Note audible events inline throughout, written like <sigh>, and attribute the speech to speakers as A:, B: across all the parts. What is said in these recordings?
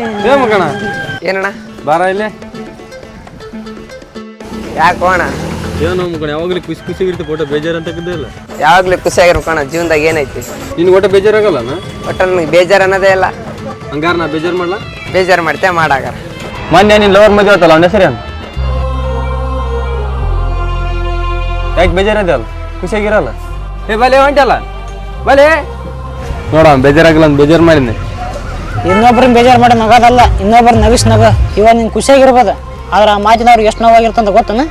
A: ಏ ಮಗಣ.
B: ಏನಣ್ಣ?
A: ಬಾರ ಇಲ್ಲಿ.
B: ಯಾಕೆ ಅಣ್ಣ?
A: ಏನೋ ಮಗಣ ಯಾವಾಗಲೂ ಖುಷಿ ಖುಷಿಯಾಗಿರುತ್ತೆ ಫೋಟೋ ಬೇಜಾರು ಅಂತ ಇಲ್ಲ
B: ಯಾವಾಗಲೇ ಖುಷಿಯಾಗಿರೋ ಕಣ ಜೀವನದಾಗ ಏನೈತಿ?
A: ನಿನ್ಗೆ ಒಟ್ಟು ಬೇಜಾರಾಗಲ್ಲ
B: ಒಟ್ಟ ನನಗೆ ಬೇಜಾರು ಅನ್ನೋದೇ ಇಲ್ಲ.
A: ಹಂಗಾರ ನಾ ಬೇಜಾರು ಮಾಡ್ಲಾ?
B: ಬೇಜಾರು ಮಾಡ್ತೇ ಮಾಡಾಗಾರ.
A: ಮೊನ್ನೆ ನಿನ್ ಲವರ್ ಮದುವೆ ಆತಲ್ಲ ಅವನ ಹೆಸರು ಏನು ಯಾಕೆ ಬೇಜಾರದೆ ಅಲ್ಲ? ಖುಷಿಯಾಗಿರಲ್ಲ? ಏ ಬಲೆ ಹೊಂಟಲ್ಲ ಬಲೆ. ನೋಡ ಬೇಜಾರಾಗಲ್ಲ ಅಂತ ಬೇಜಾರು ಮಾಡಿದ್ನೆ.
C: ಇನ್ನೊಬ್ರನ್ನ ಬೇಜಾರು ಮಾಡಿ ನಗೋದಲ್ಲ ಇನ್ನೊಬ್ರ ನಗಿಸ್ ನಗ. ಇವಾಗ ನೀನು ಖುಷಿಯಾಗಿರ್ಬೋದು. ಆದ್ರೆ ಆ ಮಾತಿನವ್ರಿಗೆ ಎಷ್ಟು ನೋವಾಗಿರ್ತಂತ ಗೊತ್ತನ?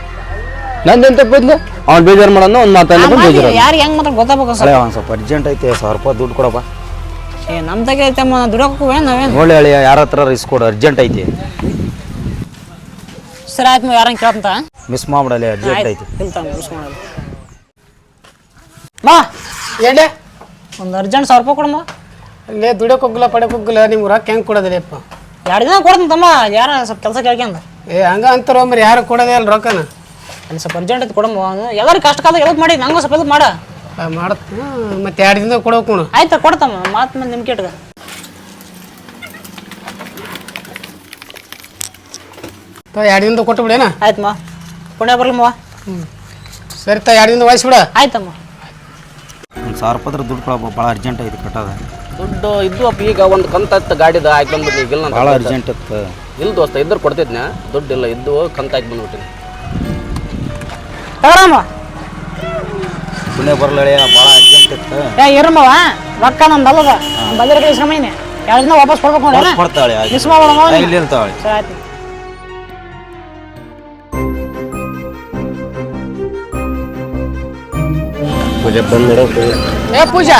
A: ನಂದೆಂತ ಬದ್ಲು? ಅವ್ನು ಬೇಜಾರು ಮಾಡೋಣ ಒಂದು ಮಾತನ್ನ ಬೇಜಾರು
C: ಯಾರು ಹೆಂಗ್ ಮಾತ್ರ ಗೊತ್ತಾಗಬೇಕು
D: ಸರ್? ಒಂದು ಸ್ವಲ್ಪ ಅರ್ಜೆಂಟ್ ಐತೆ ಸಾವಿರ ರೂಪಾಯಿ ದುಡ್ಡು ಕೊಡಪ್ಪ.
C: ಏ ನಮ್ಮ ತಗ ಐತಮ್ಮ ದುಡೋಕ್ಕೂ ನಾವೇನು?
D: ನೋಡಿ ಹೇಳಿ ಯಾರ ಹತ್ರ ರಿಸ್ಕ್ ಕೊಡು ಅರ್ಜೆಂಟ್ ಐತಿ.
C: ಸರಿ ಆಯ್ತು ಯಾರಂಗೆ ಕೇಳ್ತಂತ
D: ಮಿಸ್ ಮಾಡ್ಬಿಡಲಿ ಅರ್ಜೆಂಟ್ ಐತಿ.
C: ಇಲ್ತ ಮಿಸ್ ಮಾಡಲ್ಲ.
E: ಎಡೆ
C: ಒಂದು ಅರ್ಜೆಂಟ್ ಸಾವಿರ ರೂಪಾಯಿ ಕೊಡಮ್ಮ
E: ಅಲ್ಲೇ ದುಡಿಯೋಕೆ ಹೋಗಲ್ಲ ಪಡೆಯೋಕೆ ಹೋಗಿಲ್ಲ ನಿಮ್ಗೆ ರೊಕ್ಕ ಹೆಂಗೆ ಕೊಡೋದಿಲ್ಲಪ್ಪ
C: ಎರಡು ದಿನ ಕೊಡ್ತೀನಿ ತಮ್ಮ ಯಾರ ಸ್ವಲ್ಪ ಕೆಲಸ ಕೇಳ್ಕೊಂಡ
E: ಏ ಹಂಗ ಅಂತಾರೋ ಮರಿ ಯಾರು ಕೊಡೋದೇ ಅಲ್ಲ ರೊಕ್ಕನ.
C: ಅಲ್ಲಿ ಸ್ವಲ್ಪ ಅರ್ಜೆಂಟ್ ಐತೆ ಕೊಡಮ್ಮ ಎಲ್ಲರೂ ಕಷ್ಟ ಕಾಲದಾಗ ಎಲ್ಪ್ ಮಾಡಿ ನಂಗೂ ಸ್ವಲ್ಪ ಎಲ್ಪ್ ಮಾಡ.
E: ಮಾಡತ್ ಮತ್ತೆ ಎರಡು ದಿನ ಕೊಡೋಕು ನೋಡು
C: ಆಯ್ತಾ ಕೊಡ್ತಮ್ಮ ಮಾತು ಮೇಲೆ ನಿಮ್ಗೆ ಇಟ್ಕ.
E: ತ ಎರಡು ದಿನದ ಕೊಟ್ಟು ಬಿಡೇನ
C: ಆಯ್ತಮ್ಮ ಪುಣ್ಯ ಬರ್ಲಮ್ಮ
E: ಸರಿ ತ ಎರಡು ದಿನ ವಯಸ್ಸು ಬಿಡ.
C: ಆಯ್ತಮ್ಮ
D: ಒಂದು ಸಾವಿರ ರೂಪಾಯಿ ದುಡ್ಡು ಕೊಡಪ್ಪ ಭಾಳ ಅರ್ಜೆಂಟ್ ಐತಿ ಕಟ್ಟೋದ.
F: ದುಡ್ಡು ಇದ್ದು ಅಪ್ಪ ಈಗ ಒಂದು ಕಂತಾಯ್ತು ಗಾಡಿದ ಹಾಕಿ ಬಂದ್ಬಿಟ್ಟು ಈಗ ಇಲ್ಲ
D: ಭಾಳ ಅರ್ಜೆಂಟ್ ಇತ್ತು.
F: ಇಲ್ಲ ದೋಸ್ತ ಇದ್ರ ಕೊಡ್ತಿದ್ನ ದುಡ್ಡು ಇಲ್ಲ ಇದ್ದು ಕಂತ ಹಾಕಿ ಬಂದ್ಬಿಟ್ಟಿನಿ
C: ತಗೊಳಮ್ಮ.
D: ಪುಣ್ಯ ಬರಲ್ಲ ಭಾಳ ಅರ್ಜೆಂಟ್ ಇತ್ತು.
C: ಏ ಇರಮ್ಮವ ರೊಕ್ಕ ನಮ್ದು ಅಲ್ಲದ. ಬಂದಿರ ಕೈ ಶ್ರಮೈನೆ ಎರಡು ದಿನ ವಾಪಸ್ ಕೊಡ್ಬೇಕು ನೋಡಿ
D: ಕೊಡ್ತಾಳೆ
C: ಮಿಸ್ ಮಾಡೋಣ
D: ಇಲ್ಲಿ ಇರ್ತಾಳೆ
C: ಸರಿ ಆಯ್ತು.
E: ಏ ಪೂಜಾ.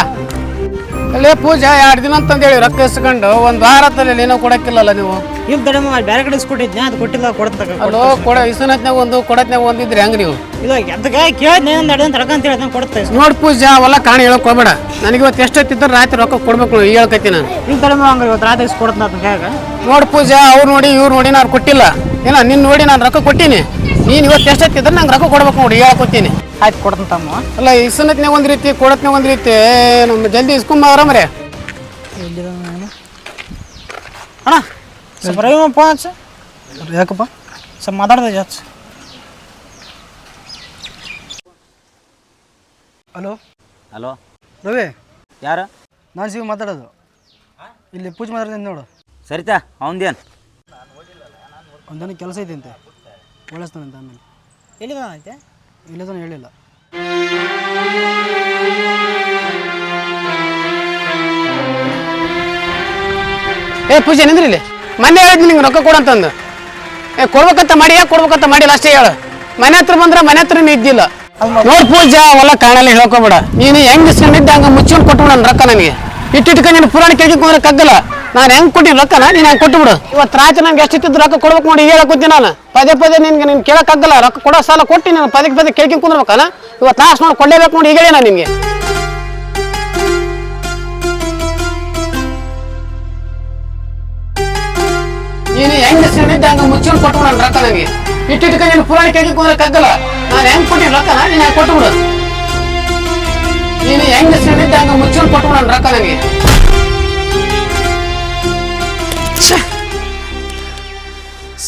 E: ಅಲ್ಲೇ ಪೂಜಾ ಎರಡು ದಿನ ಅಂತಂದೇಳಿ ರೊಕ್ಕ ಇಸ್ಕೊಂಡು ಒಂದು ವಾರ ತಲೆಯಲ್ಲಿ ಏನೋ ಕೊಡಕ್ಕಿಲ್ಲಲ್ಲ ನೀವು.
C: ಈಗ ದಡ ಬೇರೆ ಕಡೆ ಇಸ್ಕೊಟ್ಟಿದ್ನ ಅದು ಕೊಟ್ಟಿಲ್ಲ ಕೊಡ್ತಕ್ಕ
E: ಅಲ್ಲೋ ಕೊಡ ಇಸನತ್ನಾಗ ಒಂದು ಕೊಡತ್ನಾಗ ಒಂದು ಇದ್ರಿ ಹೆಂಗ್ ನೀವು?
C: ಇಲ್ಲ ಎದ್ದಕ್ಕೆ ಕೇಳಿದ್ನೆ ದಿನ ತಡಕ ಅಂತ ಹೇಳಿದ್ನ ಕೊಡುತ್ತೆ
E: ನೋಡ್ ಪೂಜಾ ಅವೆಲ್ಲ ಕಾಣ ಹೇಳಕ್ ಹೋಗ್ಬೇಡ. ನನಗೆ ಇವತ್ತು ಎಷ್ಟೊತ್ತಿದ್ರೆ ರಾತ್ರಿ ರೊಕ್ಕ ಕೊಡ್ಬೇಕು ನೀವು ಹೇಳ್ಕೈತಿ ನಾನು.
C: ತಡಮ ಹಂಗ ಇವತ್ತು ರಾತ್ರಿ ಇಸ್ಕೊಡ್ತ ಅಂತ ಹೇಗ
E: ನೋಡ್ ಪೂಜಾ ಅವ್ರು ನೋಡಿ ಇವ್ರು ನೋಡಿ ನಾನು ಕೊಟ್ಟಿಲ್ಲ. ಏನ ನಿನ್ನ ನೋಡಿ ನಾನು ರೊಕ್ಕ ಕೊಟ್ಟಿನಿ. ನೀನು ಇವತ್ತು ಎಷ್ಟೊತ್ತಿದ್ರೆ ನಂಗೆ ರೊಕ್ಕ ಕೊಡ್ಬೇಕು ನೋಡಿ ಹೇಳ್ಕೊತೀನಿ.
C: ಆಯ್ತು ಕೊಡ್ತೀನಿ ತಮ್ಮ.
E: ಅಲ್ಲ ಇಸನತ್ನಾಗ ಒಂದು ರೀತಿ ಕೊಡತ್ನಾಗ ಒಂದು ರೀತಿ ನಮ್ಮ ಜಲ್ದಿ ಇಸ್ಕೊಂಬಾರ ಮರೆ
C: ಅಣ್ಣ ಸ್ವಲ್ಪ ರವಿ ಫೋನ್ ಹಚ್ಚ.
E: ಯಾಕಪ್ಪ?
C: ಸ್ವಲ್ಪ ಮಾತಾಡ್ದೆ ಜಾಚ್
E: ಹಲೋ?
D: ಹಲೋ?
E: ರವಿ?
D: ಯಾರು?
E: ನಾನು ಶಿವ ಮಾತಾಡೋದು. ಇಲ್ಲಿ ಪೂಜೆ ಮಾತಾಡ್ತೀನಿ ನೋಡು.
D: ಸರಿತಾ ಅವನದೇನು
E: ಒಂದನ ಕೆಲಸ ಐತೆ ಅಂತೆ. ಒಳಸ್ತಾನಂತ ಆಮೇಲೆ. ಇಲ್ಲದನ್ನ ಹೇಳಿಲ್ಲ. ಏ ಪೂಜೆ, ನಿಂದ್ರಿ ಇಲ್ಲಿ. ಮೊನ್ನೆ ಹೇಳಿದ್ ನಿಂಗೆ ರೊಕ್ಕ ಕೊಡಂತಂದು ಏ, ಕೊಡ್ಬೇಕಂತ ಮಾಡಿ ಕೊಡ್ಬೇಕಂತ ಮಾಡಿಲ್ಲ ಅಷ್ಟೇ ಹೇಳು. ಮನೆ ಹತ್ರ ಬಂದ್ರೆ ಮನೆ ಹತ್ರ ಇದ್ದಿಲ್ಲ. ನೋಡ್ ಪೂಜಾ ಹೊಲ ಕಾಣಲ್ಲ ಹೇಳ್ಕೊಬೇಡ. ನೀನು ಹೆಂಗ್ ಇಸ್ಕೊಂಡಿದ್ದೆ ಹಂಗ ಮುಚ್ಚಿಕೊಂಡು ಕೊಟ್ಬಿಡ ರೊಕ್ಕ ನನಗೆ. ಇಟ್ಟಿಟ್ಕೊಂಡು ನೀನು ಪುರಾಣ ಕೇಳಿ ಹೋದ್ರೆ ಕಗ್ಗಲ್ಲ. ನಾನು ಹೆಂಗ್ ಕೊಟ್ಟಿನಿ ರೊಕ್ಕನ? ನೀನು ಕೊಟ್ಟು ಕೊಟ್ಟುಬಿಡು ಇವತ್ತು ರಾತ್ರಿ ನಂಗೆ ಎಷ್ಟಿತ್ತು ರೊಕ್ಕ ಕೊಡ್ಬೇಕು ನೋಡಿ ಹೇಳಕ್ಕೊತ್ತೀನಿ ನಾನು. ಪದೇ ಪದೇ ನಿನ್ಗೆ ನೀನು ಕೇಳಕ್ಕಾಗಲ್ಲ ರೊಕ್ಕ ಕೊಡೋ ಸಾಲ ಕೊಟ್ಟು ನಾನು ಪದೇ ಪದೇ ಕೇಳ್ಕೊಂಡು ಕುಂದ್ರಬೇಕಲ್ಲ? ಇವತ್ತು ಲಾಸ್ಟ್ ನೋಡಿ ಕೊಡಲೇಬೇಕು ನೋಡಿ ಈಗ ಹೇಳಿ ನಾನು ನಿಮಗೆ ನೀನು ಹೆಂಗ್ ಇಸ್ಕೊಂಡಿದ್ದೆ ಹಂಗೆ ಮುಚ್ಕೊಂಡು ಕೊಟ್ಟು ನನ್ನ ರೊಕ್ಕ ನನಗೆ ಇಟ್ಟಿದ್ದಕ್ಕೆ ನೀನು ಪುರಾಣ ಕೇಳ್ಕೊಂಡ್ ಹೋದ್ರೆ ನಾನು ಹೆಂಗೆ ಕೊಟ್ಟಿನಿ ರೊಕ್ಕನ? ನೀನು ಕೊಟ್ಟು ಬಿಡು. ನೀನು ಹೆಂಗ್ ಇಸ್ಕೊಂಡಿದ್ದೆ ಹಂಗೆ ಕೊಟ್ಬಿಡು ನನ್ನ ರೊಕ್ಕ ನನಗೆ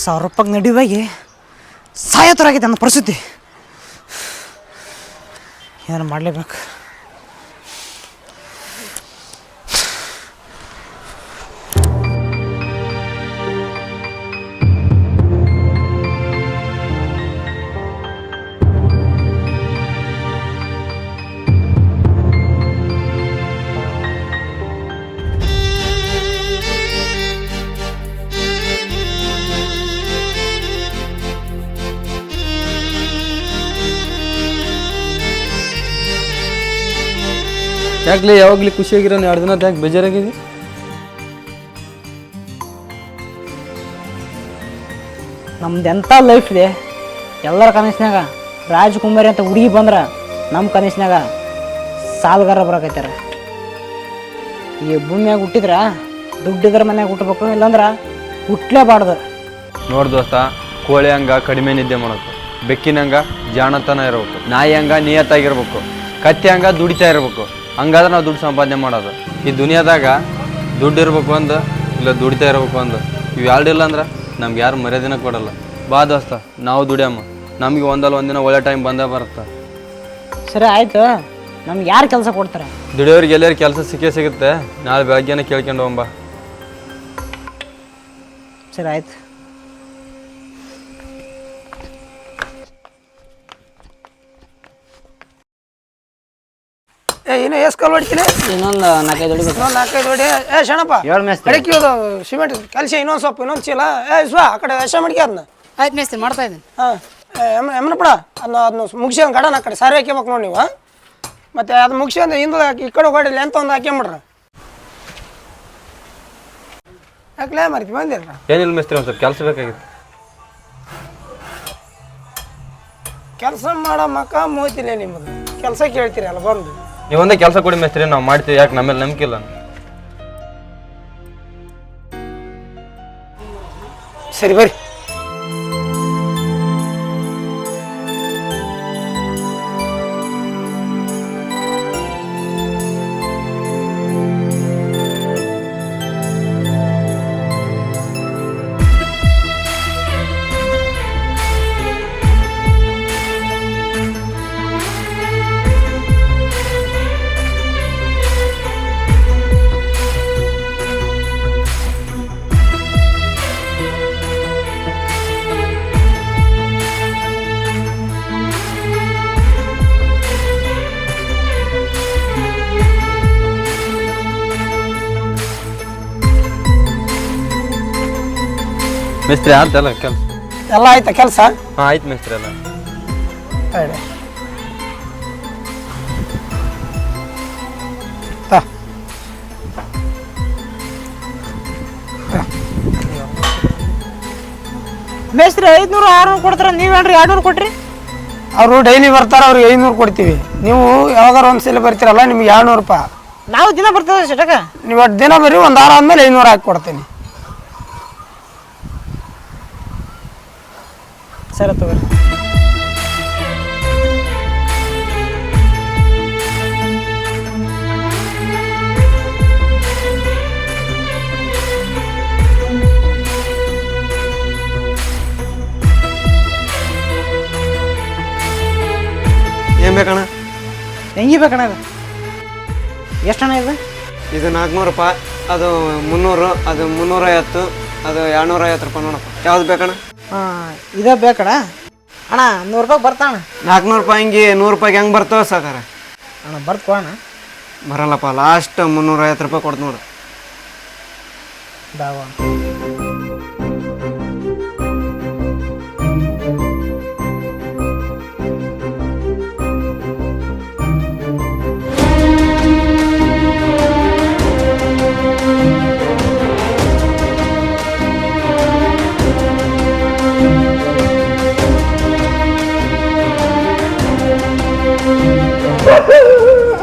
C: ಸಾವಿರ ರೂಪಾಯಿ ನಡಿವಾಗಿ ಸಾಯೋತರಾಗಿದೆ ನನ್ನ ಪರಿಸ್ಥಿತಿ. ಏನು ಮಾಡಲೇಬೇಕು?
A: ಯಾಕ್ಲಿ ಯಾವಾಗಲೂ ಖುಷಿಯಾಗಿರೋನು ಎರಡು ದಿನ ಯಾಕೆ ಬೇಜಾರಾಗಿದೆ?
C: ನಮ್ದು ಎಂಥ ಲೈಫ್ ಇದೆ? ಎಲ್ಲರ ಕನಸಿನಾಗ ರಾಜಕುಮಾರಿ ಅಂತ ಹುಡುಗಿ ಬಂದ್ರೆ ನಮ್ಮ ಕನಸಿನಾಗ ಸಾಲುಗಾರ ಬರಕೈತಾರ ಈ ಭೂಮಿಯಾಗ ಹುಟ್ಟಿದ್ರ ದುಡ್ಡಿದ್ರ ಮನ್ಯಾಗ ಹುಟ್ಟಬೇಕು ಇಲ್ಲಾಂದ್ರೆ ಹುಟ್ಲೇಬಾರ್ದು.
A: ನೋಡಿ ದೋಸ್ತ ಕೋಳಿ ಹಂಗ ಕಡಿಮೆ ನಿದ್ದೆ ಮಾಡಬೇಕು ಬೆಕ್ಕಿನಂಗ ಜಾಣತನ ಇರಬೇಕು. ನಾಯಿ ಹಂಗ ನಿಯತ್ತಾಗಿರ್ಬೇಕು. ಕತ್ತೆ ಹಂಗ ದುಡಿತಾ ಇರ್ಬೇಕು. ಹಂಗಾದ್ರೆ ನಾವು ದುಡ್ಡು ಸಂಪಾದನೆ ಮಾಡೋದು. ಈ ದುನಿಯಾದಾಗ ದುಡ್ಡು ಇರ್ಬೇಕು ಅಂದು ಇಲ್ಲ ದುಡಿತಾ ಇರ್ಬೇಕು ಅಂದು ಇವು ಎರಡು ಇಲ್ಲ ಅಂದ್ರೆ ನಮ್ಗೆ ಯಾರು ಮರ್ಯಾದಿನ ಕೊಡಲ್ಲ. ಬಾ ದೋಸ್ತ ನಾವು ದುಡಿಯಮ್ಮ. ನಮಗೆ ಒಂದಲ್ಲ ಒಂದಿನ ಒಳ್ಳೆ ಟೈಮ್ ಬಂದೇ ಬರುತ್ತೆ.
C: ಸರಿ ಆಯ್ತು. ನಮ್ಗೆ ಯಾರು ಕೆಲಸ ಕೊಡ್ತಾರೆ?
A: ದುಡಿಯೋರಿಗೆ ಎಲ್ಲಾರು ಕೆಲಸ ಸಿಕ್ಕೇ ಸಿಗುತ್ತೆ. ನಾಳೆ ಬೆಳಗ್ಗೆನೇ ಕೇಳ್ಕೊಂಡು ಹೋಗಂಬ.
C: ಸರಿ ಆಯ್ತು.
G: ಏ ಇನ್ನು ಎಷ್ಟು ಕಲ್ಲು ಹೊಡಿತೀನಿ?
C: ಇನ್ನೊಂದು ನಾಲ್ಕೈದು ಹೊಡಿಬೇಕು.
G: ಇನ್ನೊಂದು ನಾಲ್ಕೈದು ಹೊಡಿ. ಏ ಶಣಪ್ಪ.
C: ಏಳು ಮೇಸ್ತ್ರಿ.
G: ಅದು ಸಿಮೆಂಟ್ ಕಲಸಿ ಇನ್ನೊಂದು ಸ್ವಲ್ಪ ಇನ್ನೊಂದು ಚೀಲ. ಏ ಇಸ್ವಾ ಆ ಕಡೆ ಎಷ್ಟ ಮಡಿಕೆ ಅದನ್ನ.
F: ಆಯ್ತು ಮೇಸ್ತ್ರಿ ಮಾಡ್ತಾ ಇದ್ದೀನಿ.
G: ಹಾಂ. ಎಮ್ಮನ ಬಿಡ ಅದನ್ನ ಅದನ್ನ ಮುಗಿಸಿ ಒಂದು ಗಡನ ಆ ಕಡೆ ಸಾರಿ ಹಾಕ್ಯಬೇಕು ನೋಡಿ ನೀವು? ಮತ್ತೆ ಅದು ಮುಗಿಸಿ ಅಂದ್ರೆ ಹಿಂದೆ ಹಾಕಿ ಈ ಕಡೆ ಹೊಡಿಲಿ ಅಂತ ಒಂದು ಹಾಕ್ಯಂಬಿಡ್ರಿ. ಯಾಕಲೇ ಮರ್ತಿ ಬಂದಿರ
A: ಏನಿಲ್ಲ ಮಿಸ್ತ್ರಿ ಒಂದು ಸ್ವಲ್ಪ ಕೆಲಸ ಬೇಕಾಗಿತ್ತು.
G: ಕೆಲಸ ಮಾಡೋ ಮಕ್ಕ ಮೂತಿಲ್ಲ ನಿಮ್ಮದು ಕೆಲಸ ಕೇಳ್ತೀರಲ್ಲ ಬಂದು.
A: ನೀವು ಒಂದೇ ಕೆಲಸ ಕೊಡಿ ಮೇಸ್ತ್ರಿ ನಾವು ಮಾಡ್ತೀವಿ ಯಾಕೆ ನಮ್ಮೇಲೆ ನಂಬಿಕೆ ಇಲ್ಲ?
G: ಸರಿ ಬರ್ರಿ.
A: ಮಿಸ್ತ್ರಿ ಆಯ್ತಲ್ಲ ಕೆಲಸ
G: ಎಲ್ಲ ಆಯ್ತಾ ಕೆಲಸ
A: ಹಾಂ ಆಯ್ತು ಮಿಸ್ತ್ರಿ ಎಲ್ಲ
C: ಮೇಸ್ತ್ರಿ ಐದ್ನೂರು ಆರ್ನೂರು ಕೊಡ್ತಾರ? ನೀವೇನ್ರಿ ಎರಡ್ನೂರು ಕೊಡ್ರಿ
G: ಅವರು ಡೈಲಿ ಬರ್ತಾರೆ ಅವ್ರಿಗೆ ಐನೂರು ಕೊಡ್ತೀವಿ. ನೀವು ಯಾವಾಗಾರ ಒಂದ್ಸಲ ಬರ್ತೀರಲ್ಲ ನಿಮ್ಗೆ ಎರಡ್ನೂರು ರೂಪಾಯಿ.
C: ನಾವು ದಿನ ಬರ್ತೇವೆ ಸಟಕ
G: ನೀವು ಒಟ್ಟು ದಿನ ಬರ್ರಿ ಒಂದು ವಾರ ಆದ್ಮೇಲೆ ಐನೂರು ಹಾಕಿ ಕೊಡ್ತೀನಿ.
C: ಸರಿ ತಗೋರಿ.
B: ಏನು ಬೇಕಣ್ಣ?
C: ಹೆಂಗಿ ಬೇಕಣ್ಣ ಇದು ಎಷ್ಟು ಇದು?
B: ಇದು ನಾಲ್ಕುನೂರು ರೂಪಾಯಿ ಅದು ಮುನ್ನೂರು ಅದು ಮುನ್ನೂರೈವತ್ತು ಅದು ಎರಡ್ನೂರ ಐವತ್ತು ರೂಪಾಯಿ ನೋಡಪ್ಪ. ಯಾವ್ದು ಬೇಕಣ್ಣ?
C: ಹಾಂ ಇದೇ ಅಣ್ಣ ನೂರು ರೂಪಾಯಿ ಬರ್ತಾಣ
B: ನಾಲ್ಕುನೂರು ರೂಪಾಯಿ ಹಿಂಗೆ ನೂರು ರೂಪಾಯಿ ಹೆಂಗೆ ಬರ್ತವೆ ಸಾಕಾರ?
C: ಅಣ್ಣ ಬರ್ತ್ ಅಣ್ಣ.
B: ಬರಲ್ಲಪ್ಪ ಲಾಸ್ಟ್ ಮುನ್ನೂರೈವತ್ತು ರೂಪಾಯಿ ಕೊಡ್ತು ನೋಡು.
C: ಬಾವ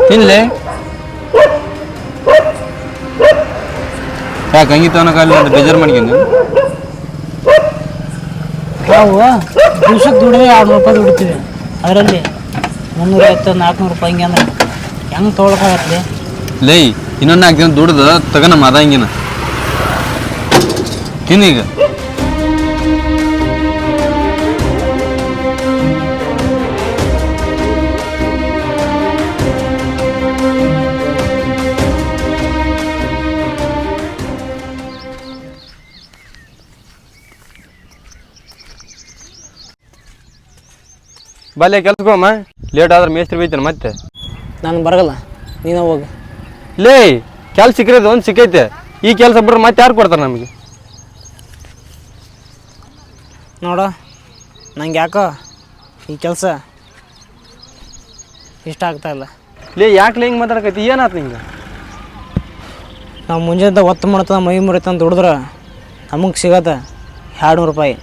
A: ತಿನ್ಲೆ? ಯಾಕೆ ಹಂಗಿ ತನಕ ಒಂದು ಬೇಜಾರು ಮಾಡ್ಕೊಂಡು?
C: ನಾವು ದಿವ್ಸಕ್ಕೆ ದುಡಿದ್ರೆ ಎರಡು ರೂಪಾಯಿ ದುಡಿತೀವಿ. ಅದರಲ್ಲಿ ಮುನ್ನೂರೈವತ್ತು ನಾಲ್ಕುನೂರು ರೂಪಾಯಿ ಹಿಂಗೆ ಅಂದ್ರೆ ಹೆಂಗೆ ತೊಗೊಳಕಾಗತ್ತೆ?
A: ಲೇ ಇನ್ನೊಂದು ನಾಲ್ಕು ದಿನ ದುಡ್ದು ತಗೋಣ ಮದ ಹಿಂಗಿನ ತಿನ್ನೀಗ ಬಲ್ಲೆ ಕೆಲ್ಸಕ್ಕೋಮ ಲೇಟ್ ಆದ್ರೆ ಮೇಸ್ತ್ರಿ ಬೈತಾನೆ ಮತ್ತೆ.
C: ನಾನು ಬರಗಲ್ಲ ನೀನು ಹೋಗು.
A: ಲೇ ಕೆಲ್ಸ ಸಿಕ್ಕಿರೋದು ಒಂದು ಸಿಕ್ಕೈತೆ. ಈ ಕೆಲಸ ಬಿಟ್ರೆ ಮತ್ತೆ ಯಾರು ಕೊಡ್ತಾರೆ ನಮಗೆ?
C: ನೋಡು ನಂಗೆ ಯಾಕೋ ಈ ಕೆಲಸ ಇಷ್ಟ ಆಗ್ತಾ ಇಲ್ಲ.
A: ಲೇ ಯಾಕೆ ಹಿಂಗೆ ಮಾತಾಡಕೈತಿ ಏನಾಯ್ತು ನಿಂಗೆ?
C: ನಾವು ಮುಂಜಾನೆ ಒತ್ತು ಮಾಡ್ತದ ಮೈ ಮುರಿತಂದು ದುಡಿದ್ರೆ ನಮಗೆ ಸಿಗತ್ತೆ. ಎರಡು ನೂರು ರೂಪಾಯಿ.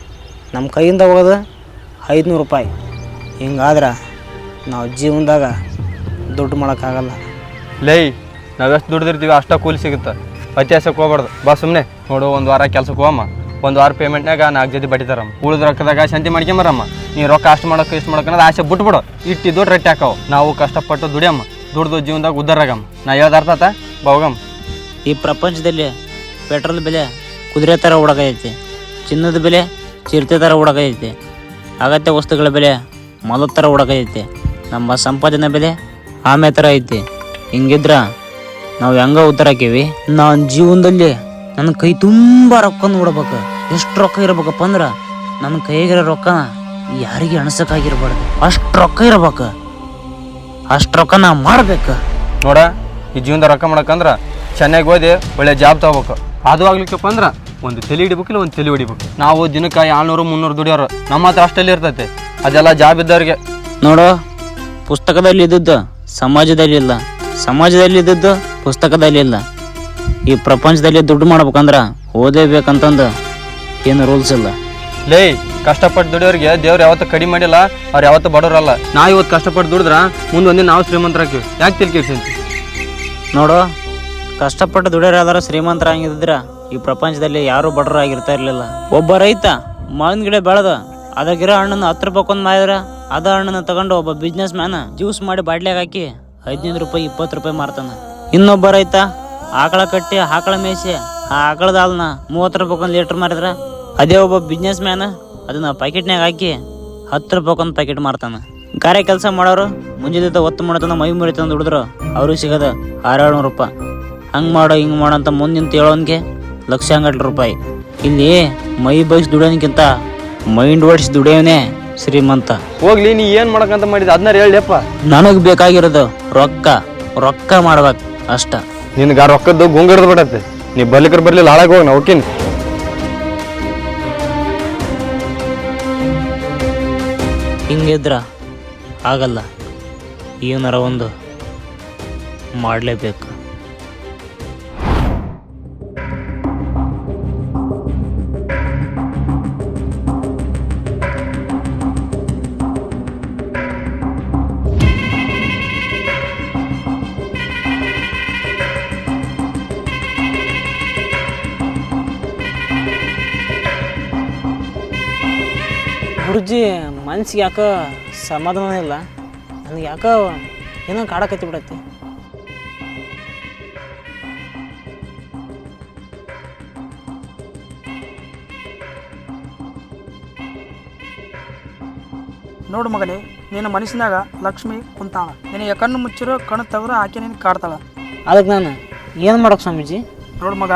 C: ನಮ್ಮ ಕೈಯಿಂದ ಹೋಗೋದು ಐದುನೂರು ರೂಪಾಯಿ. ಹಿಂಗಾದ್ರೆ ನಾವು ಜೀವನದಾಗ ದುಡ್ಡು ಮಾಡೋಕ್ಕಾಗಲ್ಲ.
A: ಲೈ ನಾವೆಷ್ಟು ಎಷ್ಟು ದುಡ್ದಿರ್ತೀವಿ ಅಷ್ಟ ಕೂಲಿ ಸಿಗುತ್ತೆ. ವ್ಯತ್ಯಾಸಕ್ಕೆ ಹೋಗ್ಬಾರ್ದು. ಬಾ ಸುಮ್ಮನೆ ನೋಡು ಒಂದು ವಾರ ಕೆಲ್ಸಕ್ಕೆ ಹೋಗಮ್ಮ. ಒಂದು ವಾರ ಪೇಮೆಂಟ್ನಾಗ ನಾಲ್ಕು ಜೊತೆ ಬಡಿತಾರಮ್ಮ. ಉಳಿದ ರೊಕ್ಕದಾಗ ಶಾಂತಿ ಮಾಡ್ಕೊಂಬರಮ್ಮ. ನೀ ರೊಕ್ಕ ಅಷ್ಟು ಮಾಡೋಕೆ ಇಷ್ಟು ಮಾಡೋಕೆ ಅನ್ನೋದು ಆಸೆ ಬಿಟ್ಬಿಡು. ಇಟ್ಟಿದ್ದು ರೆಟ್ಟಿ ಹಾಕವು. ನಾವು ಕಷ್ಟಪಟ್ಟು ದುಡಿಯಮ್ಮ. ದುಡ್ದು ಜೀವನದಾಗ ಉದ್ದಾರಾಗಮ್ಮ ನಾ ಹೇಳ್ದ ಅರ್ಥ ಆತ ಬಾ ಹೋಗಮ್ಮ
C: ಈ ಪ್ರಪಂಚದಲ್ಲಿ
H: ಪೆಟ್ರೋಲ್ ಬೆಲೆ ಕುದುರೆ ಥರ ಓಡಕೈತಿ ಚಿನ್ನದ ಬೆಲೆ ಚಿರತೆ ಥರ ಓಡಕೈತಿ ಅಗತ್ಯ ವಸ್ತುಗಳ ಬೆಲೆ ಮೊಲ ಥರ ಓಡಕೈತಿ ನಮ್ಮ ಸಂಪಾದನೆ ಬೆಲೆ ಆಮೆ ಥರ ಐತಿ. ಹಿಂಗಿದ್ರ ನಾವು ಹೆಂಗ ಉತ್ತರ ಹಾಕೀವಿ? ನಾನು ಜೀವನದಲ್ಲಿ ನನ್ನ ಕೈ ತುಂಬ ರೊಕ್ಕ ನೋಡ್ಬೇಕು ಎಷ್ಟು ರೊಕ್ಕ ಇರ್ಬೇಕಪ್ಪ ಅಂದ್ರೆ ನನ್ನ ಕೈಗಿರೋ ರೊಕ್ಕ ಯಾರಿಗೆ ಅಣಸಕ್ಕಾಗಿರ್ಬಾರ್ದು. ಅಷ್ಟು ರೊಕ್ಕ ಇರ್ಬೇಕು. ಅಷ್ಟು ರೊಕ್ಕ ನಾ ಮಾಡ್ಬೇಕು.
A: ನೋಡ, ಈ ಜೀವನದ ರೊಕ್ಕ ಮಾಡಕ್ಕಂದ್ರೆ ಚೆನ್ನಾಗಿ ಓದಿ ಒಳ್ಳೆ ಜಾಬ್ ತಗೋಬೇಕು. ಅದು ಆಗ್ಲಿಕ್ಕಪ್ಪ ಅಂದ್ರೆ ಒಂದು ತಲೆ ಹಿಡಿಬೇಕಿಲ್ಲ ಒಂದು ತಲೆ ಹೊಡಿಬೇಕು. ನಾವು ದಿನಕ್ಕೆ ಏಳ್ನೂರು ಮುನ್ನೂರು ದುಡಿಯೋರು ನಮ್ಮ ಹತ್ರ ಅಷ್ಟಲ್ಲಿ ಇರ್ತೈತೆ. ಅದೆಲ್ಲ ಜಾಬ್ ಇದ್ದವ್ರಿಗೆ.
H: ನೋಡು ಪುಸ್ತಕದಲ್ಲಿ ಇದ್ದದ್ದು ಸಮಾಜದಲ್ಲಿ ಇಲ್ಲ. ಸಮಾಜದಲ್ಲಿ ಇದ್ದದ್ದು ಪುಸ್ತಕದಲ್ಲಿ ಇಲ್ಲ. ಈ ಪ್ರಪಂಚದಲ್ಲಿ ದುಡ್ಡು ಮಾಡ್ಬೇಕಂದ್ರ ಓದೇಬೇಕಂತಂದು ಏನು ರೂಲ್ಸ್ ಇಲ್ಲ.
A: ಲೇ ಕಷ್ಟಪಟ್ಟು ದುಡಿಯೋರಿಗೆ ದೇವ್ರು ಯಾವತ್ತೂ ಕಡಿಮೆ ಮಾಡಿಲ್ಲ ಅವ್ರು ಯಾವತ್ತೂ ಬಡವರಲ್ಲ. ನಾ ಇವತ್ತು ಕಷ್ಟಪಟ್ಟು ದುಡಿದ್ರ ಮುಂದೆ ಒಂದಿನ ನಾವು ಶ್ರೀಮಂತರಾಕಿವಿ ಯಾಕೆ ತಿಳ್ಕಿರ್ಸಂತಿ
H: ನೋಡು ಕಷ್ಟಪಟ್ಟು ದುಡಿಯೋರಾದ್ರೆ ಶ್ರೀಮಂತರಾಗಿದ್ರ ಈ ಪ್ರಪಂಚದಲ್ಲಿ ಯಾರು ಬಡವರಾಗಿರ್ತಾ ಇರಲಿಲ್ಲ. ಒಬ್ಬ ರೈತ ಮಾವಿನ ಗಿಡ ಬೆಳೆದ ಅದಾಗಿರೋ ಹಣ್ಣನ್ನು ಹತ್ತು ರೂಪಾಯಿ ಮಾಡಿದ್ರ ಅದ ಹಣ್ಣನ್ನು ತಗೊಂಡು ಒಬ್ಬ ಬಿಸ್ನೆಸ್ ಮ್ಯಾನ್ ಜ್ಯೂಸ್ ಮಾಡಿ ಬಾಟ್ಲಿಯಾಗ ಹಾಕಿ ಹದಿನೈದು ರೂಪಾಯಿ, ಇಪ್ಪತ್ತು ರೂಪಾಯಿ ಮಾರ್ತಾನ. ಇನ್ನೊಬ್ಬ ರೈತ ಆಕಳ ಕಟ್ಟಿ, ಆಕಳ ಮೇಯಿಸಿ, ಆ ಆಕಳದ ಹಾಲನ್ನ ಮೂವತ್ತು ರೂಪಾಯಿ ಒಂದು ಲೀಟ್ರ್ ಮಾರಿದ್ರ, ಅದೇ ಒಬ್ಬ ಬಿಸ್ನೆಸ್ ಮ್ಯಾನ್ ಅದನ್ನ ಪ್ಯಾಕೆಟ್ನಾಗ ಹಾಕಿ ಹತ್ತು ರೂಪಾಯಿ ಒಂದು ಪ್ಯಾಕೆಟ್ ಮಾರ್ತಾನ. ಗಾರೆ ಕೆಲಸ ಮಾಡೋರು ಮುಂಜಾನೆ ಒತ್ತು ಮಾಡತನ ಮೈ ಮುರಿ ತಂದು ದುಡಿದ್ರು ಅವ್ರಿಗೆ ಸಿಗೋದು ಆರೇಳ್ನೂರು ರೂಪಾಯಿ. ಹಂಗೆ ಮಾಡೋ, ಹಿಂಗೆ ಮಾಡೋ ಅಂತ ಮುಂದಿನ ಹೇಳೋನ್ಗೆ ಲಕ್ಷಾಂಗಟ್ಲೆ ರೂಪಾಯಿ. ಇಲ್ಲಿ ಮೈ ಬೈಸ್ ದುಡಿಯೋನ್ಕಿಂತ ಮೈಂಡ್ ಓಡಿಸಿ ದುಡಿಯೋನೆ ಶ್ರೀಮಂತ.
A: ಹೋಗ್ಲಿ ನೀ ಏನು ಮಾಡಕಂತ ಮಾಡಿದ ಅದನ್ನ ಹೇಳಪ್ಪ
H: ನನಗೆ ಬೇಕಾಗಿರೋದು ರೊಕ್ಕ ರೊಕ್ಕ ಮಾಡ್ಬೇಕು ಅಷ್ಟ.
A: ನಿನ್ಗ ಆ ರೊಕ್ಕದ್ದು ಗುಂಗಿಡ್ದು ಬಿಡತ್ತೆ. ನೀ ಬಲಿಕರ್ ಬರ್ಲಿಲ್ಲ ಹಾಳಾಗ ಹೋಗ್ ನಾ ಹೋಗ್ತೀನಿ.
H: ಹಿಂಗಿದ್ರ ಆಗಲ್ಲ. ಏನಾರ ಒಂದು ಮಾಡಲೇಬೇಕು.
C: ಗುರುಜಿ ಮನ್ಸಿಗೆ ಯಾಕೋ ಸಮಾಧಾನ ಇಲ್ಲ? ನನಗೆ ಯಾಕೋ ಏನೋ ಕಾಡಕತ್ತಿ ಬಿಡತ್ತೆ.
I: ನೋಡು ಮಗನೇ ನಿನ್ನ ಮನಸ್ಸಿನಾಗ ಲಕ್ಷ್ಮಿ ಕುಂತಾಳ. ನಿನಗೆ ಕಣ್ಣು ಮುಚ್ಚಿರೋ ಕಣ್ಣು ತೆಗೆದ್ರೆ ಆಕೆ ನಿನ್ ಕಾಡ್ತಾಳ.
C: ಅದಕ್ಕೆ ನಾನು ಏನು ಮಾಡೋಕೆ ಸ್ವಾಮೀಜಿ?
I: ನೋಡು ಮಗ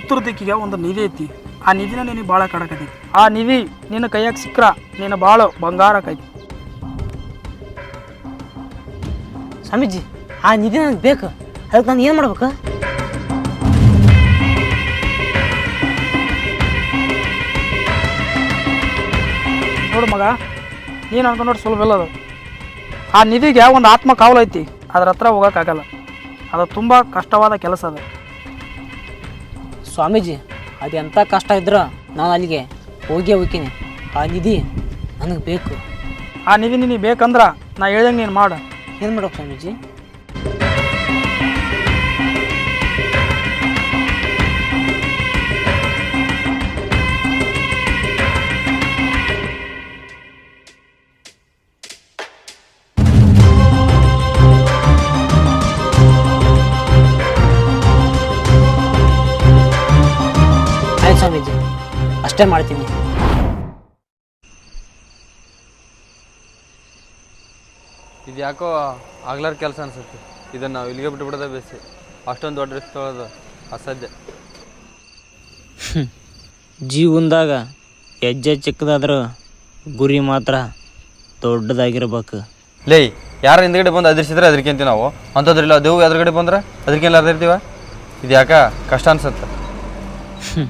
I: ಉತ್ತರ ದಿಕ್ಕಿಗೆ ಒಂದು ನಿಧಿ ಐತಿ. ಆ ನಿಧಿನ ನಿನಗೆ ಭಾಳ ಕಾಡಕತ್ತೈತಿ. ಆ ನಿಧಿ ನಿನ್ನ ಕೈಯಾಗ ಸಿಕ್ಕ್ರ ನಿನ್ನ ಭಾಳ ಬಂಗಾರಕ್ಕೈತಿ
C: ಸ್ವಾಮೀಜಿ ಆ ನಿಧಿ ನನಗೆ ಬೇಕು. ಅದಕ್ಕೆ ನಾನು ಏನು ಮಾಡ್ಬೇಕು?
I: ನೋಡು ಮಗ ನೀನು ಅನ್ಕೊಂಡು ನೋಡಿ ಸುಲಭ ಇಲ್ಲ ಅದು. ಆ ನಿಧಿಗೆ ಒಂದು ಆತ್ಮ ಕಾವಲು ಐತಿ ಅದ್ರ ಹತ್ರ ಹೋಗೋಕ್ಕಾಗಲ್ಲ ಅದು ತುಂಬ ಕಷ್ಟವಾದ ಕೆಲಸ ಅದು.
C: ಸ್ವಾಮೀಜಿ ಅದು ಎಂಥ ಕಷ್ಟ ಇದ್ರೂ ನಾನು ಅಲ್ಲಿಗೆ ಹೋಗೇ ಹೋಗ್ತೀನಿ. ಆ ನಿಧಿ ನನಗೆ ಬೇಕು.
I: ಆ ನಿಧಿ ನಿನಗೆ ಬೇಕಂದ್ರೆ ನಾ ಹೇಳ್ದಂಗೆ ನೀನು ಮಾಡು.
C: ಏನು ಮಾಡೋಕೆ ಸ್ವಾಮೀಜಿ? ಅಷ್ಟೇ ಮಾಡ್ತೀನಿ.
A: ಇದು ಯಾಕೋ ಆಗ್ಲಾರ ಕೆಲಸ ಅನ್ಸುತ್ತೆ. ಇದನ್ನು ನಾವು ಇಲ್ಲಿಗೆ ಬಿಟ್ಟು ಬಿಡೋದೇ ಬೇಸಿ ಅಷ್ಟೊಂದು ದೊಡ್ಡ ರಿಸ್ಕ್ ತೊಗೊಳೋದು ಅಸಾಧ್ಯ. <laughs>
H: ಜೀವನದಾಗ ಹೆಜ್ಜೆ ಚಿಕ್ಕದಾದ್ರೂ ಗುರಿ ಮಾತ್ರ ದೊಡ್ಡದಾಗಿರ್ಬೇಕು.
A: ಲೇ ಯಾರು ಹಿಂದ್ಗಡೆ ಬಂದು ಅದ್ರಿಸಿದ್ರೆ ಅದ್ರಕ್ಕಿಂತ ನಾವು? ಅಂಥದ್ರಿಲ್ಲ ಅದು ಎದುರುಗಡೆ ಬಂದ್ರೆ ಅದಕ್ಕೆಲ್ಲ ಅದಿರ್ತೀವ ಇದು ಯಾಕ ಕಷ್ಟ ಅನ್ಸುತ್ತೆ? <laughs>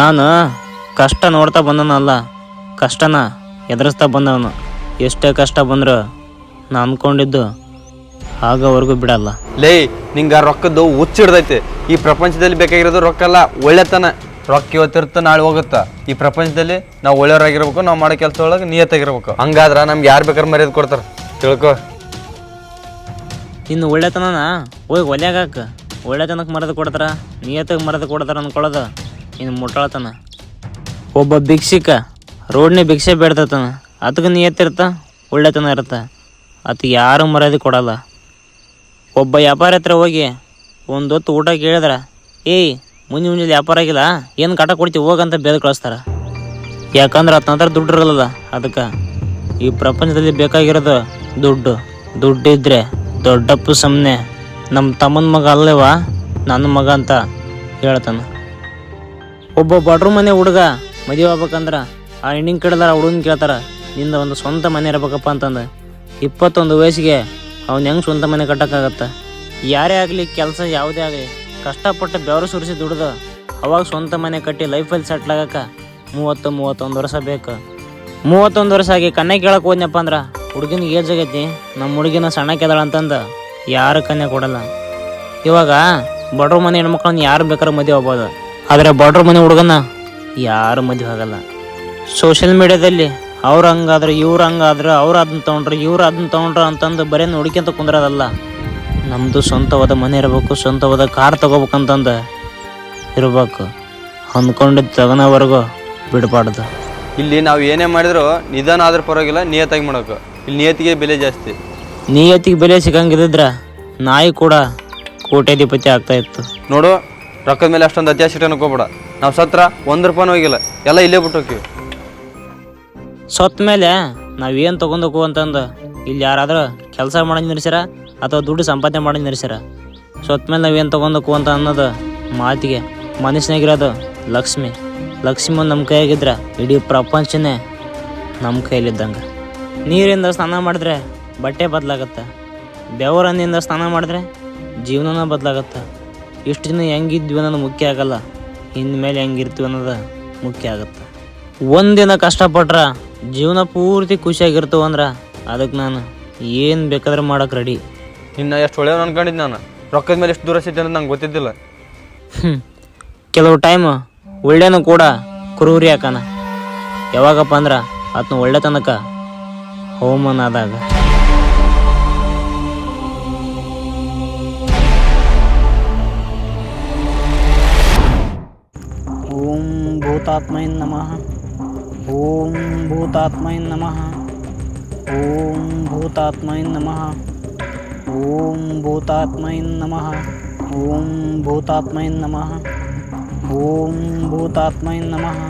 H: ನಾನು ಕಷ್ಟ ನೋಡ್ತಾ ಬಂದನಲ್ಲ ಕಷ್ಟನ ಎದುರಿಸ್ತಾ ಬಂದವನು. ಎಷ್ಟೇ ಕಷ್ಟ ಬಂದರೂ ನಾ ಅಂದ್ಕೊಂಡಿದ್ದು ಆಗವರೆಗೂ ಬಿಡಲ್ಲ.
A: ಲೇ ನಿಂಗೆ ಆ ರೊಕ್ಕದ್ದು ಹುಚ್ಚಿಡ್ದೈತೆ ಈ ಪ್ರಪಂಚದಲ್ಲಿ ಬೇಕಾಗಿರೋದು ರೊಕ್ಕ ಅಲ್ಲ ಒಳ್ಳೆತನ. ರೊಕ್ಕ ಇವತ್ತಿರ್ತ ನಾಳೆ ಹೋಗುತ್ತೆ. ಈ ಪ್ರಪಂಚದಲ್ಲಿ ನಾವು ಒಳ್ಳೆಯವರಾಗಿರ್ಬೇಕು ನಾವು ಮಾಡೋ ಕೆಲಸ ಒಳಗೆ ನಿಯತ್ತಾಗಿರ್ಬೇಕು. ಹಂಗಾದ್ರೆ ನಮ್ಗೆ ಯಾರು ಬೇಕಾದ್ರೆ ಮರ್ಯಾದೆ ಕೊಡ್ತಾರೆ. ತಿಳ್ಕೊ.
H: ಇನ್ನು ಒಳ್ಳೆತನನ ಹೋಗಿ ಒಲೆಯಾಗಕ್ಕೆ ಒಳ್ಳೆತನಕ್ಕೆ ಮರದ ಕೊಡ್ತಾರ ನಿಯತ್ತಿಗೆ ಮರದ ಕೊಡ್ತಾರ ಅನ್ಕೊಳ್ಳೋದು ಇನ್ನು ಮುಟ್ಟಾಳತನ. ಒಬ್ಬ ಭಿಕ್ಷಿಕ ರೋಡ್ನೇ ಭಿಕ್ಷೆ ಬೇಡ್ತತನ. ಅದಕ್ಕೆ ನಿಯತ್ತಿರ್ತ ಒಳ್ಳೆತನ ಇರ್ತ ಅದಕ್ಕೆ ಯಾರು ಮರ್ಯಾದೆ ಕೊಡಲ್ಲ. ಒಬ್ಬ ವ್ಯಾಪಾರಿ ಹತ್ರ ಹೋಗಿ ಒಂದು ಹೊತ್ತು ಊಟ ಕೇಳಿದ್ರ, ಏಯ್, ಮುಂಜಿ ಮುಂಜಾನೆ ವ್ಯಾಪಾರ ಆಗಿಲ್ಲ? ಏನು ಕಾಟ ಕೊಡ್ತೀವಿ ಹೋಗಂತ ಬೇದ ಕಳಿಸ್ತಾರ. ಯಾಕಂದ್ರೆ ನಂತರ ದುಡ್ಡು ಇರಲ್ಲ ಅದಕ್ಕೆ ಈ ಪ್ರಪಂಚದಲ್ಲಿ ಬೇಕಾಗಿರೋದು ದುಡ್ಡು. ದುಡ್ಡಿದ್ರೆ ದೊಡ್ಡಪ್ಪು ಸುಮ್ಮನೆ ನಮ್ಮ ತಮ್ಮನ ಮಗ ಅಲ್ಲೇವಾ? ನನ್ನ ಮಗ ಅಂತ ಹೇಳ್ತಾನೆ. ಒಬ್ಬ ಬಡ್ರು ಮನೆ ಹುಡುಗ ಮದುವೆ ಆಗ್ಬೇಕಂದ್ರೆ ಆ ಹೆಣ್ಣಿನ ಕಡೆದಾರ ಹುಡುಗನ ಕೇಳ್ತಾರ, ನಿಂದ ಒಂದು ಸ್ವಂತ ಮನೆ ಇರ್ಬೇಕಪ್ಪ ಅಂತಂದು. ಇಪ್ಪತ್ತೊಂದು ವಯಸ್ಸಿಗೆ ಅವ್ನು ಹೆಂಗೆ ಸ್ವಂತ ಮನೆ ಕಟ್ಟೋಕ್ಕಾಗತ್ತೆ? ಯಾರೇ ಆಗಲಿ, ಕೆಲಸ ಯಾವುದೇ ಆಗಲಿ, ಕಷ್ಟಪಟ್ಟು ಬೆವರು ಸುರಿಸಿ ದುಡ್ದು ಅವಾಗ ಸ್ವಂತ ಮನೆ ಕಟ್ಟಿ ಲೈಫಲ್ಲಿ ಸೆಟ್ಲ್ ಆಗಕ್ಕೆ ಮೂವತ್ತು, ಮೂವತ್ತೊಂದು ವರ್ಷ ಬೇಕು. ಮೂವತ್ತೊಂದು ವರ್ಷ ಆಗಿ ಕನ್ನೆ ಕೇಳಕ್ಕೆ ಹೋದ್ನಪ್ಪ ಅಂದ್ರೆ, ಹುಡುಗಿನ ಏಜ್ ಆಗೈತಿ ನಮ್ಮ ಹುಡುಗಿನ ಸಣ್ಣಕ್ಕೆದಾಳ ಅಂತಂದು. ಯಾರು ಕನ್ಯೆ ಕೊಡಲ್ಲ. ಇವಾಗ ಬಡ್ರ ಮನೆ ಹೆಣ್ಮಕ್ಳನ್ನ ಯಾರು ಬೇಕಾದ್ರೆ ಮದುವೆ ಆಗ್ಬೋದು. ಆದರೆ ಬಡ್ರ ಮನೆ ಹುಡುಗನ ಯಾರು ಮದುವೆ ಆಗಲ್ಲ. ಸೋಷಿಯಲ್ ಮೀಡಿಯಾದಲ್ಲಿ ಅವ್ರು ಹಂಗಾದ್ರೆ ಇವ್ರು ಹಂಗಾದ್ರೆ ಅವ್ರು ಅದನ್ನ ತೊಗೊಂಡ್ರೆ ಇವ್ರು ಅದನ್ನ ತೊಗೊಂಡ್ರೆ ಅಂತಂದು ಬರೀ ನೋಡ್ಕೊಂತ ಕುಂದ್ರದಲ್ಲ. ನಮ್ಮದು ಸ್ವಂತವಾದ ಮನೆ ಇರಬೇಕು ಸ್ವಂತವಾದ ಕಾರ್ ತಗೋಬೇಕಂತಂದು ಇರಬೇಕು. ಅಂದ್ಕೊಂಡಿದ್ದ ತಗನವರೆಗೂ ಬಿಡಬಾರ್ದು.
A: ಇಲ್ಲಿ ನಾವು ಏನೇ ಮಾಡಿದ್ರು ನಿಧಾನ ಆದ್ರೂ ಪರವಾಗಿಲ್ಲ ನಿಯತ್ತಾಗಿ ಮಾಡೋಕೆ ಇಲ್ಲಿ ನಿಯತ್ತಿಗೆ ಬೆಲೆ ಜಾಸ್ತಿ.
H: ನಿಯತ್ತಿಗೆ ಬೆಲೆ ಸಿಗಂಗಿದ್ರೆ ನಾಯಿ ಕೂಡ ಕೋಟ್ಯಾಧಿಪತಿ ಆಗ್ತಾ ಇತ್ತು.
A: ನೋಡು ರೊಕ್ಕದ ಮೇಲೆ ಅಷ್ಟೊಂದು ಅತ್ಯಾಶ ಅನ್ಕೋಬೇಡ ನಾವು ಸತ್ರ ಒಂದು ರೂಪಾಯಿ ಹೋಗಿಲ್ಲ. ಎಲ್ಲ ಇಲ್ಲೇ ಬಿಟ್ಟು ಹೋಗ್ತೀವಿ.
H: ಸೊತ್ತ ಮೇಲೆ ನಾವೇನು ತೊಗೊಂಡೋಕು ಅಂತಂದು, ಇಲ್ಲಿ ಯಾರಾದರೂ ಕೆಲಸ ಮಾಡೋದು ನಿಲ್ಸ್ಯಾರ ಅಥವಾ ದುಡ್ಡು ಸಂಪಾದನೆ ಮಾಡೋದು ನಿಲ್ಸ್ಯಾರ ಸೊತ್ತ ಮೇಲೆ ನಾವೇನು ತೊಗೊಂಡೋಕು ಅಂತ ಅನ್ನೋದು ಮಾತಿಗೆ ಮನುಷ್ಯನಾಗಿರೋದು ಲಕ್ಷ್ಮಿ. ಲಕ್ಷ್ಮಿ ನಮ್ಮ ಕೈಯಾಗಿದ್ರೆ ಇಡೀ ಪ್ರಪಂಚನೇ ನಮ್ಮ ಕೈಲಿದ್ದಂಗೆ ನೀರಿಂದ ಸ್ನಾನ ಮಾಡಿದ್ರೆ ಬಟ್ಟೆ ಬದಲಾಗತ್ತೆ. ಬೆವರನ್ನಿಂದ ಸ್ನಾನ ಮಾಡಿದ್ರೆ ಜೀವನನ ಬದಲಾಗತ್ತೆ. ಇಷ್ಟು ದಿನ ಹೆಂಗಿದ್ವಿ ಅನ್ನೋದು ಮುಖ್ಯ ಆಗಲ್ಲ. ಇನ್ಮೇಲೆ ಹೆಂಗಿರ್ತೀವಿ ಅನ್ನೋದು ಮುಖ್ಯ ಆಗುತ್ತೆ. ಒಂದಿನ ಕಷ್ಟಪಟ್ರ ಜೀವನ ಪೂರ್ತಿ ಖುಷಿಯಾಗಿರ್ತವೆ ಅಂದ್ರೆ ಅದಕ್ಕೆ ನಾನು ಏನು ಬೇಕಾದ್ರೆ ಮಾಡಕ್ಕೆ ರೆಡಿ
A: ನಿನ್ನ ಎಷ್ಟು ಒಳ್ಳೆಯ ಅನ್ಕೊಂಡಿದ್ದು ನಾನು. ರೊಕ್ಕದ ಮೇಲೆ ಎಷ್ಟು ದೂರ ಸಿದ್ದೆ ಅಂತ ನಂಗೆ ಗೊತ್ತಿದ್ದಿಲ್ಲ.
H: ಕೆಲವು ಟೈಮ್ ಒಳ್ಳೆನೂ ಕೂಡ ಕುರುರಿ ಹಾಕನ ಯಾವಾಗಪ್ಪ ಅಂದ್ರೆ ಆತನ ಒಳ್ಳೆ ತನಕ ಆದಾಗ.
C: ओम भूतात्मय नमः। ओम भूतात्मय नमः। ओम भूतात्मय नमः। ओम भूतात्मय नमः। ओम भूतात्मय नमः। ओम भूतात्मय नमः।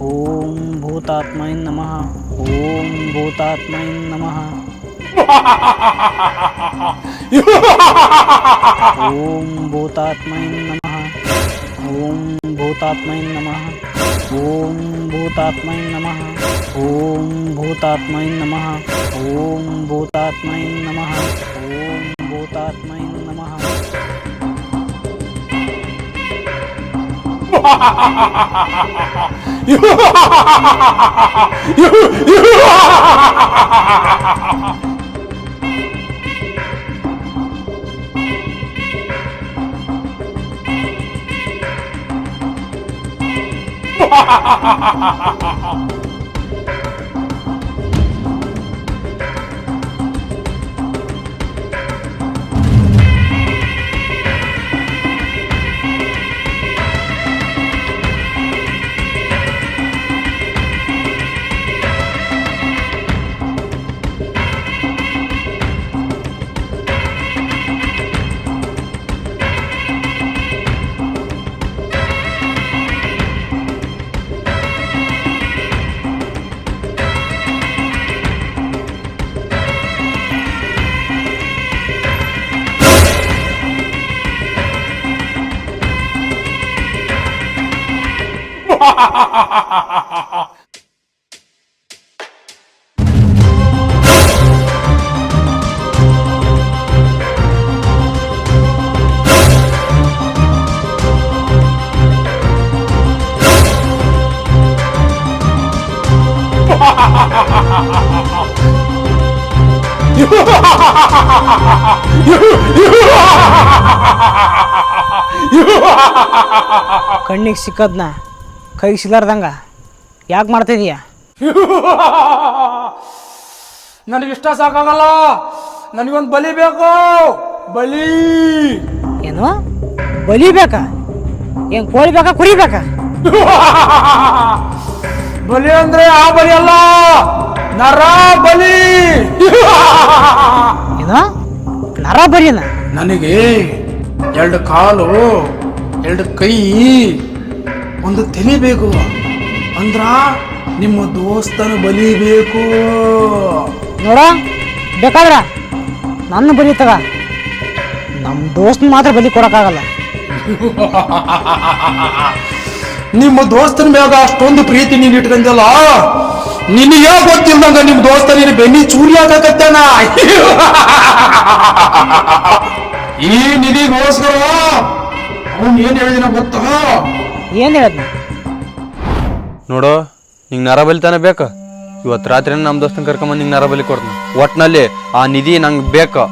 C: ओम भूतात्मय नमः। ओम भूतात्मय <laughs> नमः। ओम भूतात्मय नमः। ओम भूतात्मय नमः। ॐ भूतात्मय नमः। ॐ भूतात्मय नमः। ॐ भूतात्मय नमः। ॐ भूतात्मय नमः। <laughs> 哈哈哈哈哈哈哈哈！<laughs> ಕಣ್ಣಿಗೆ ಸಿಕ್ಕದ್ನ ಕೈಗೆ ಸಿಲಾರ್ದಂಗ ಯಾಕೆ ಮಾಡ್ತಿದೀಯ? <laughs>
I: ನನಗಿಷ್ಟ ಇಷ್ಟ ಸಾಕಾಗಲ್ಲ. ನನಗೊಂದು ಬಲಿ ಬೇಕು. ಬಲಿ.
C: ಏನು? ಬಲಿ ಬೇಕಾ? ಏನು ಕೋಳಿ ಬೇಕಾ ಕುರಿ ಬೇಕಾ? <laughs>
I: ಬಲಿ ಅಂದ್ರೆ ಆ ಬಲಿ ಅಲ್ಲ. ನರ ಬಲಿ. <laughs>
C: ಏನು? ನರ ಬಲಿನ?
I: ನನಗೆ ಎರಡು ಕಾಲು
J: ಎರಡು ಕೈ. ಒಂದು ತಲೆ ಬೇಕು ಅಂದ್ರ ನಿಮ್ಮ ದೋಸ್ತನ ಬಲಿಬೇಕು.
C: ನೋಡ ಬೇಕಾದ್ರ ನನ್ನ ಬಲಿ ತಗ. ನಮ್ಮ ದೋಸ್ತ್ ಮಾತ್ರ ಬಲಿ ಕೊಡೋಕ್ಕಾಗಲ್ಲ. <laughs>
J: ನಿಮ್ಮ ದೋಸ್ತನ ಮ್ಯಾಗ ಅಷ್ಟೊಂದು ಪ್ರೀತಿ ನೀನು ಇಟ್ಕೊಂಡಲ್ಲ ನಿನಗೆ ಗೊತ್ತಿಲ್ದಂಗ ನಿಮ್ಮ ದೋಸ್ತ ನೀನು ಬೆನ್ನಿ ಚೂರಿ ಹಾಕಕತ್ತಾನ? <laughs> ಈ ನಿಧಿಗೋಸ್ಕರ ಅವನ್ ಏನ್ ಹೇಳಿದಿನ ಗೊತ್ತಾ?
C: ಏನು ಹೇಳದ್
A: ನೋಡು ನಿಂಗೆ ನರಬಲಿ ತಾನೇ ಬೇಕು? ಇವತ್ ರಾತ್ರಿ ನಮ್ ದೋಸ್ತನ ಕರ್ಕೊಂಬಂದು ನಿಂಗೆ ನರಬಲಿ ಕೊಡ್ತೀನಿ. ಒಟ್ನಲ್ಲಿ ಆ ನಿಧಿ ನಂಗೆ ಬೇಕು.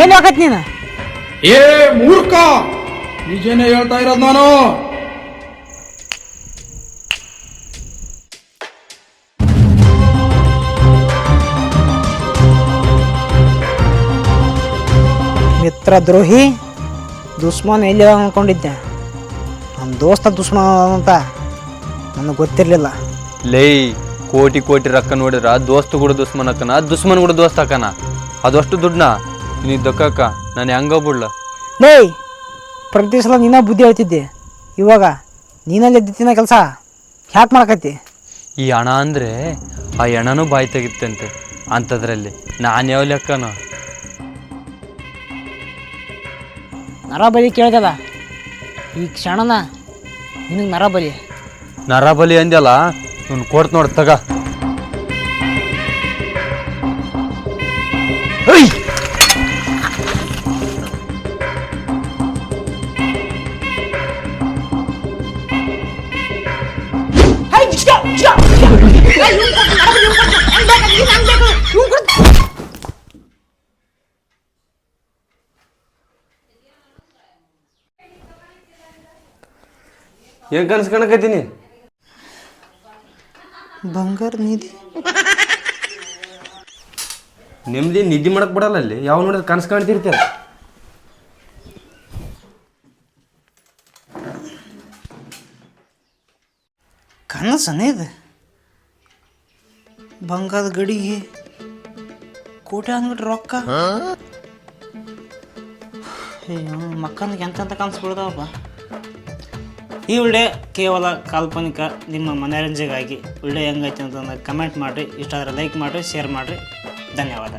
C: ಏನು ಹಾಕತ್ ನೀನು?
J: ಏ ಮೂರ್ಖ! ನಿಜನೇ ಹೇಳ್ತಾ ಇರೋದು ನಾನು.
C: ಮಿತ್ರ ದ್ರೋಹಿ ದುಶ್ಮನ್ ಎಲ್ಲಿ ಅನ್ಕೊಂಡಿದ್ದೆ ನಮ್ಮ ದೋಸ್ತ ದುಶ್ಮನ್ ಅಂತ ನನಗೆ ಗೊತ್ತಿರಲಿಲ್ಲ.
A: ಲೈ ಕೋಟಿ ಕೋಟಿ ರೊಕ್ಕ ನೋಡಿದ್ರ ದೋಸ್ತ ಕೂಡ ದುಶ್ಮನ್ ಅಕ್ಕನ ದುಶ್ಮನ್ ಕೂಡ ದೋಸ್ತ ಅಕ್ಕನ? ಅದಷ್ಟು ದುಡ್ಡನ್ನ ನೀನು ದೊಕ್ಕಕ್ಕ ನಾನು ಹೆಂಗ ಬಿಡ್ಲ
C: ಲೇ ಪ್ರತಿ ಸಲ ನೀನ ಬುದ್ಧಿ ಹೇಳ್ತಿದ್ದೆ. ಇವಾಗ ನೀನಲ್ಲಿ ಎದ್ದಿತ್ತಿನ ಕೆಲಸ ಯಾಕೆ ಮಾಡಕತ್ತಿ.
A: ಈ ಹಣ ಅಂದರೆ ಆ ಹೆಣನೂ ಬಾಯಿ ತೆಗಿತ್ತಂತೆ ಅಂಥದ್ರಲ್ಲಿ ನಾನು ಯಾವ ಲೆಕ್ಕನ?
C: ನರಬಲಿ ಕೇಳ್ದದ ಈ ಕ್ಷಣನ ನಿನಗೆ ನರಬಲಿ.
A: ನರಬಲಿ ಅಂದ್ಯಲ್ಲ ಇವ್ನು ಕೊಡ್ತು ನೋಡ್ ತಗ. ಏನು ಕನಸು ಕಾಣಕತ್ತೀನಿ?
C: ಬಂಗಾರ ನಿಧಿ.
A: ನಿಮ್ದು ನಿದ್ದೆ ಮಾಡಕ್ ಬಿಡಲ್ಲ ಅಲ್ಲಿ. ಯಾವ ನೋಡಿದ್ರೆ ಕನಸು ಕಾಣ್ತಿರ್ತೀರ.
C: ಕನಸನೇ ಇದು. ಬಂಗಾರದ ಗಡಿಗೆ ಕೋಟೆ ಅಂದ್ಬಿಟ್ಟು ರೊಕ್ಕ. ಮಕ್ಕಂದ್ಗೆ ಎಂತ ಕನಸು ಈ ವಿಡಿಯೋ ಕೇವಲ ಕಾಲ್ಪನಿಕ ನಿಮ್ಮ ಮನೋರಂಜನೆಗಾಗಿ ವಿಡಿಯೋ ಹೆಂಗೈತೆ ಅಂತಂದು ಕಮೆಂಟ್ ಮಾಡಿರಿ. ಇಷ್ಟ ಆದರೆ ಲೈಕ್ ಮಾಡಿರಿ ಶೇರ್ ಮಾಡಿರಿ. ಧನ್ಯವಾದ.